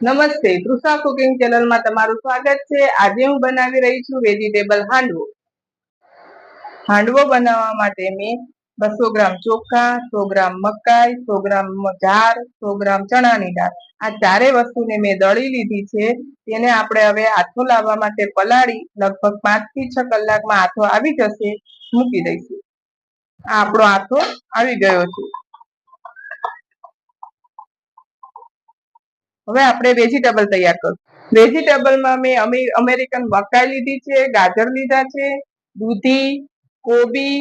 નમસ્તે તૃષા કુકિંગ ચેનલમાં તમારું સ્વાગત છે. આજે હું બનાવી રહી છું વેજીટેબલ હાંડવો. હાંડવો બનાવવા માટે મેં બસો ગ્રામ ચોખા, સો ગ્રામ મકાઈ, સો ગ્રામ જાર, સો ગ્રામ ચણાની દાળ. આ ચારે વસ્તુને મેં દળી લીધી છે. તેને આપણે હવે આથો લાવવા માટે પલાળી લગભગ પાંચથી છ કલાકમાં આથો આવી જશે. મૂકી દઈશું. આ આપણો આથો આવી ગયો છે. હવે આપણે વેજીટેબલ તૈયાર કરશું વેજીટેબલમાં મેં અમેરિકન મકાઈ લીધી છે, ગાજર લીધા છે, દૂધી, કોબી,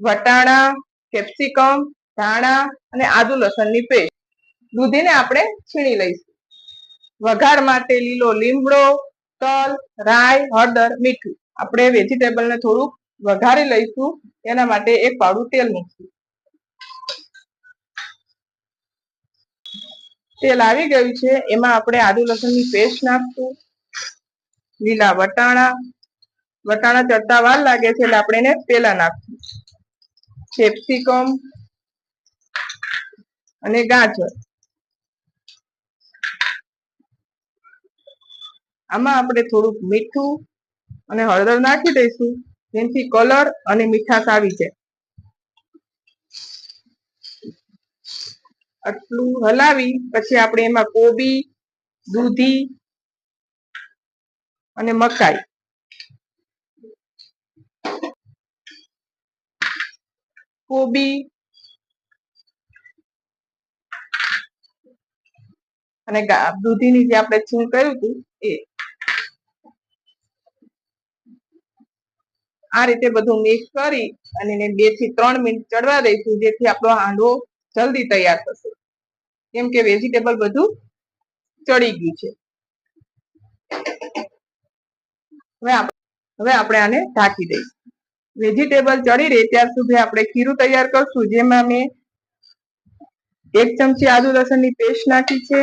વટાણા કેપ્સિકમ ધાણા અને આદુ લસણની પેસ્ટ દૂધીને આપણે છીણી લઈશું. વઘાર માટે લીલો લીમડો, તલ રાય હળદર, મીઠું. આપણે વેજીટેબલને થોડુંક વઘારી લઈશું. એના માટે એક પાવડું તેલ મૂકશું. તેલ આવી ગયું છે. એમાં આપણે આદુ લસણની પેસ્ટ નાખશું. લીલા વટાણા. વટાણા ચડતા વાર લાગે છે એટલે આપણે એને પેલા નાખશું. કેપ્સિકમ અને ગાજર. આમાં આપણે થોડુંક મીઠું અને હળદર નાખી દઈશું. જેથી કલર અને મીઠાશ આવી જાય. આટલું હલાવી, પછી આપણે એમાં કોબી, દૂધી અને મકાઈ. કોબી અને દૂધીની જે આપણે છીણ કર્યું હતું એ. આ રીતે બધું મિક્સ કરી અને એને બેથી ત્રણ મિનિટ ચડવા દઈશું, જેથી આપણો હાંડવો જલ્દી તૈયાર થશે. કેમ કે વેજીટેબલ બધું ચડી ગયું છે. હવે આપણે આને ઢાંકી દઈશું. વેજીટેબલ ચડી રહે ત્યાર સુધી આપણે ખીરું તૈયાર કરશું, જેમાં મેં એક ચમચી આદુ લસણની પેસ્ટ નાખી છે.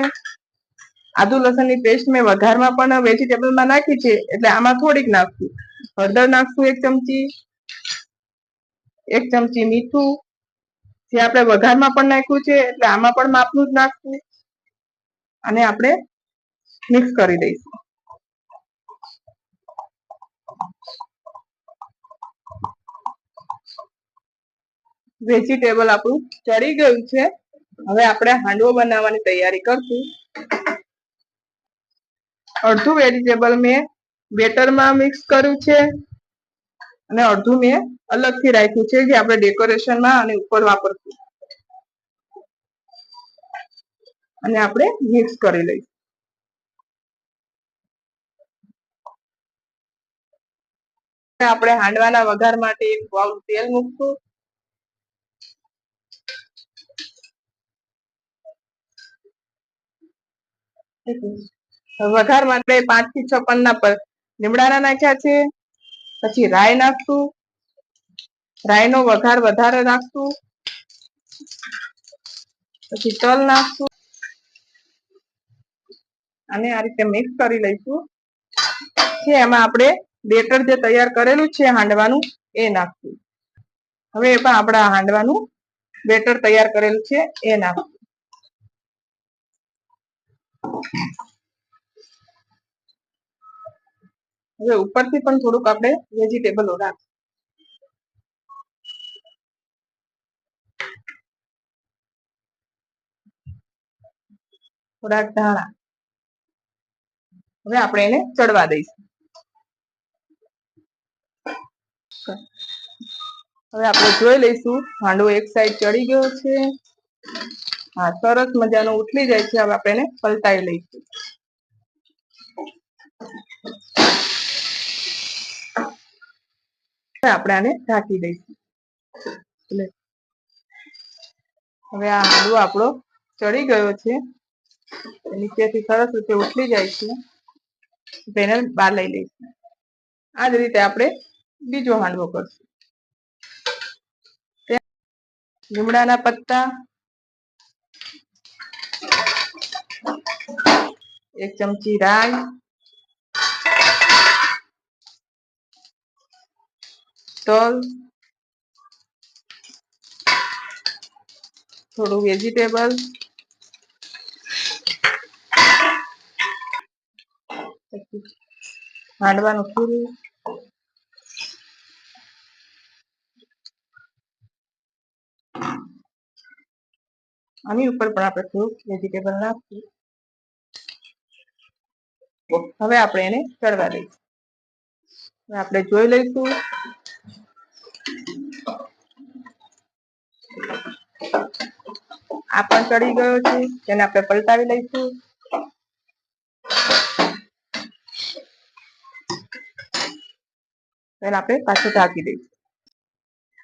આદુ લસણની પેસ્ટ મેં વઘારમાં પણ વેજીટેબલમાં નાખી છે, એટલે આમાં થોડીક નાખશું. હળદર નાખશું એક ચમચી એક ચમચી મીઠું જે આપણે વઘારમાં પણ નાખ્યું છે, એટલે આમાં પણ માપનું જ નાખવું અને આપણે મિક્સ કરી દઈશું. વેજીટેબલ આપણું ચડી ગયું છે. હવે આપણે હાંડવો બનાવવાની તૈયારી કરશું. અડધું વેજીટેબલ મેં બેટરમાં મિક્સ કર્યું છે. અને અડધું મેં અલગથી રાખ્યું છે જે આપણે ડેકોરેશનમાં અને ઉપર વાપરશું. અને આપણે મિક્સ કરી લઈશું. આપણે હાંડવાના વઘાર માટે એક બાઉલ તેલ મૂકશું. વઘાર માટે પાંચથી છપ્પન ના પર લીમડાના નાખ્યા છે. પછી રાય નાખશું. રાય નો વઘાર વધારે નાખશું. પછી તલ નાખશું. અને આ રીતે મિક્સ કરી લઈશું. છે, એમાં આપણે બેટર જે તૈયાર કરેલું છે હાંડવાનું, એ નાખશું. હવે એ પણ આપણા હાંડવાનું બેટર તૈયાર કરેલું છે, એ નાખશું. હવે ઉપરથી પણ થોડુંક આપણે વેજીટેબલ રાખશું થોડાક ધાણા. હવે આપણે એને ચડવા દઈશું. હવે આપણે જોઈ લઈશું હાંડવો એક સાઈડ ચડી ગયો છે. હા, સરસ મજાનો, ઉથલી જાય છે. હવે આપણે એને પલટાઈ લઈશું. આપણે આને ઢાંકી દઈશું. હવે આ હાંડવો આપણો ચડી ગયો છે. નીચેથી સરસ રીતે ઉઠલી જાય છે. તેને બહાર લઈ લઈશું. આ જ રીતે આપણે બીજો હાંડવો કરશું. લીમડાના પત્તા એક ચમચી રાઈ તલ થોડું વેજીટેબલ હાંડવાનું ખીરું આની ઉપર પણ આપણે થોડુંક વેજીટેબલ નાખીએ હવે આપણે એને ચડવા દઈશું. આપણે જોઈ લઈશું. આ પણ ચડી ગયો છે તેને આપણે પલટાવી લઈશું. તેને આપણે પાછું ઢાંકી દઈશું.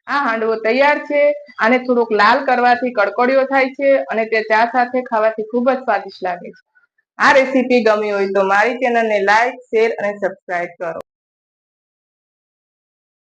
આ હાંડવો તૈયાર છે, આને થોડોક લાલ કરવાથી કડકડીઓ થાય છે અને તે ચા સાથે ખાવાથી ખૂબ જ સ્વાદિષ્ટ લાગે છે. આ રેસીપી ગમી હોય તો મારી ચેનલને લાઈક, શેર અને સબસ્ક્રાઇબ કરો.